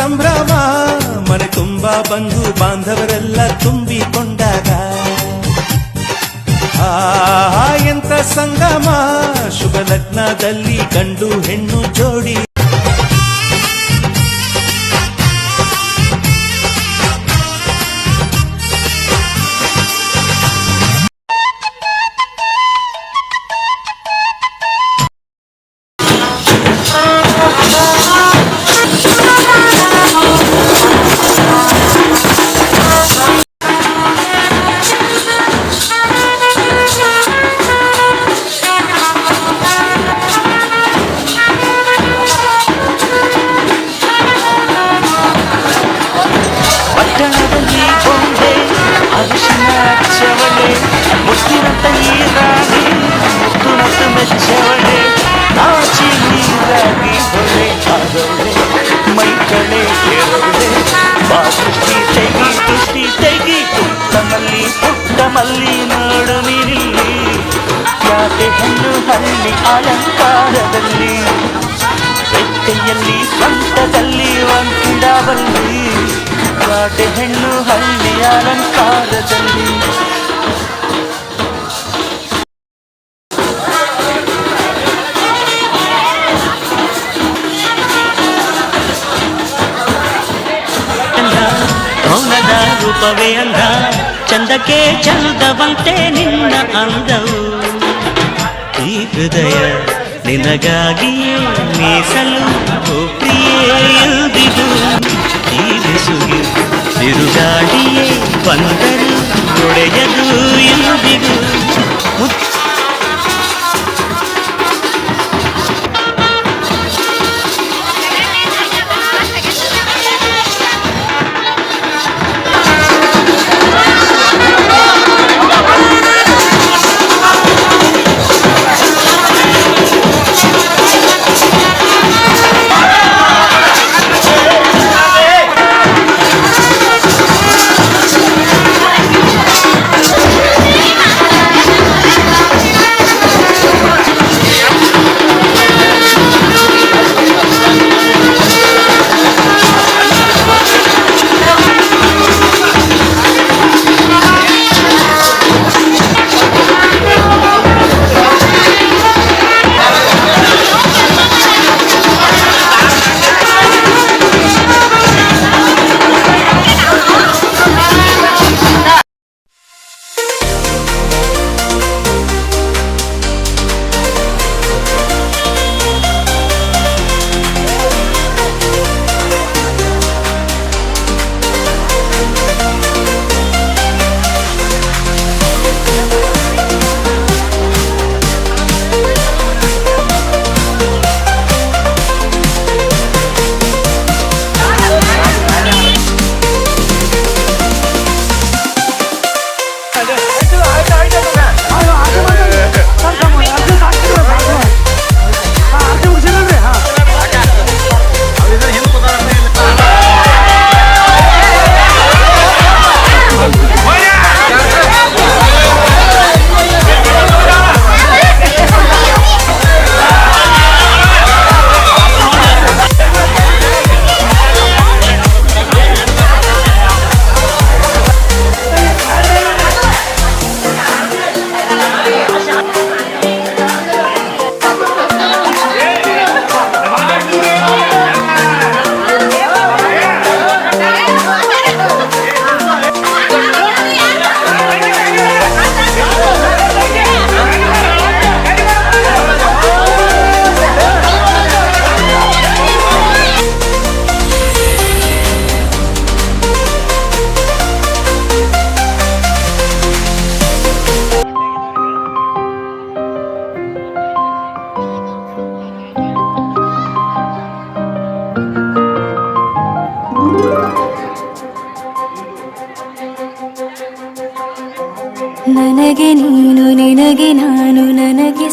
ಸಂಭ್ರಮ ಮನೆ ತುಂಬಾ ಬಂಧು ಬಾಂಧವರೆಲ್ಲ ತುಂಬಿಕೊಂಡಾಗ. ಆ ಎಂತ ಸಂಗಮ ಶುಭ ಲಗ್ನದಲ್ಲಿ ಗಂಡು ಹೆಣ್ಣು ಜೋಡಿ ಮುತ್ತಿನಂತ ಈ ರಾಣಿ ಮುತ್ತು ಮತ್ತು ಮೆಚ್ಚವಳೆ ನಾಚಿ ನೀರಾಗಿ ಹೊಳೆ ಆದವಳೆ ಮೈ ಕಳೆ ಕೇಳವಳೆ ಬಾ ದೃಷ್ಟಿ ತೆಗಿ ದೃಷ್ಟಿ ತೆಗಿ ಪುಟ್ಟ ಮಲ್ಲಿ ಪುಟ್ಟ ಮಲ್ಲಿ ನೋಡು ನೀನಿಲ್ಲಿ ಯಾಕೆ ಹೆಣ್ಣು ಹಳ್ಳಿ ಅಲಂಕಾರದಲ್ಲಿ ಬೆಟ್ಟೆಯಲ್ಲಿ ಸ್ವಂತದಲ್ಲಿ ಒಂಟಿಡಬಲ್ಲಿ ಕಾಟೆ ಹೆಣ್ಣು ಹಳ್ಳಿ ಅಲಂಕಾರದಲ್ಲಿ ರೂಪವೇ ಅಂದ ಚಂದಕ್ಕೆ ಚಂದವಂತೆ ನಿನ್ನ ಅಂದವು. ಈ ಹೃದಯ ನಿನಗಾಗಿಯೇ ಮೀಸಲು ಓ ಪ್ರಿಯೇ ಎಂದಿಗೂ ಈ ಬಿಸುಗೆ ಬಿರುಗಾಳಿಯೇ ಬಂದರು ಒಡೆಯದು 実はあれとあれだと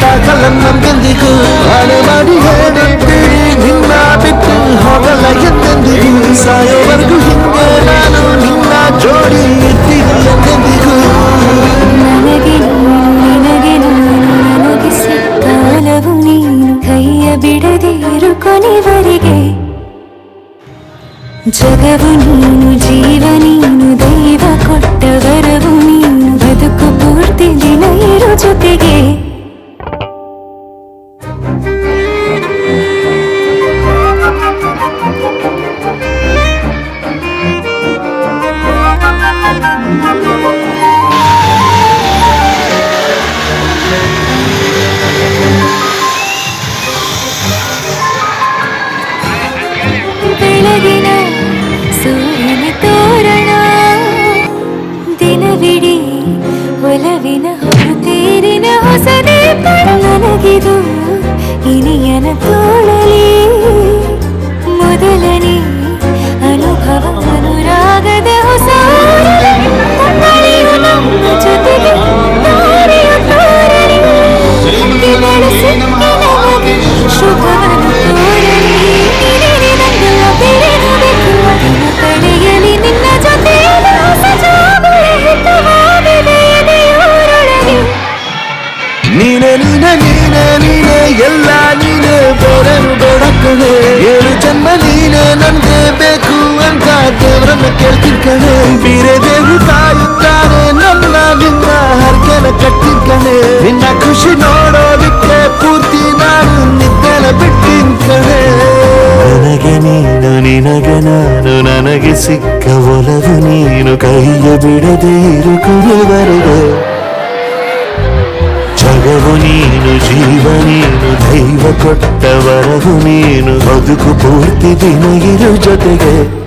ತಾಕಲನ್ನಂಬೆಂದಿಗೂ ಹಣೆ ಮಾಡಿ ಹೇಳಿ ಬಿಡಿ ನಿನ್ನ ಬಿಟ್ಟು ಹೋಗಲ್ಲ ಎಂದೆಂದಿಗೂ ಸಾಯೋವರೆಗೂ ಹಿಂದೆ ನಾನು ನಿನ್ನ ಜೋಡಿ ಇರ್ತೀನಿ ಎಂದೆಂದಿಗೂ ನನಗೆ ನೀನು ನಿನಗೆ ನಾನು ನನಗೆ ಸಿಕ್ಕಾಲವು ನೀನು ಕೈಯ ಬಿಡದಿರು ಕೊನೆವರೆಗೆ ಜಗವು ನೀನು ಜೀವ ನೀನು ದೈವ ಕೊಟ್ಟ ಬೆಳಗಿನ ಸೂರ್ಯನ ತೋರಣ ದಿನವಿಡೀ ಒಲವಿನ ಹೊರತೇರಿನ ಹೊಸದೇ ನನಗಿದು ಇನಿಯನ ತೋಳಲಿ ಮೊದಲನೇ ಅನುಭವ ಅನುರಾಗದ ಹೊಸ ಕಣೆ ನಿನ್ನ ಖುಷಿ ನೋಡೋದಿಕ್ಕೆ ಪೂರ್ತಿ ನಾನು ನಿದ್ದೆನ ಬಿಟ್ಟಿದ್ದಾನೆ ನನಗೆ ನೀನು, ನಿನಗೆ ನಾನು, ನನಗೆ ಸಿಕ್ಕ ಒಲವು ನೀನು. ಕೈಯ ಬಿಡದೆ ಇರು ಕುರುವರೆಗೆ ಜಗವು ನೀನು, ಜೀವ ನೀನು, ದೈವ ಕೊಟ್ಟ ವರವು ನೀನು. ಬದುಕು ಪೂರ್ತಿ ದಿನ ಇರು ಜೊತೆಗೆ.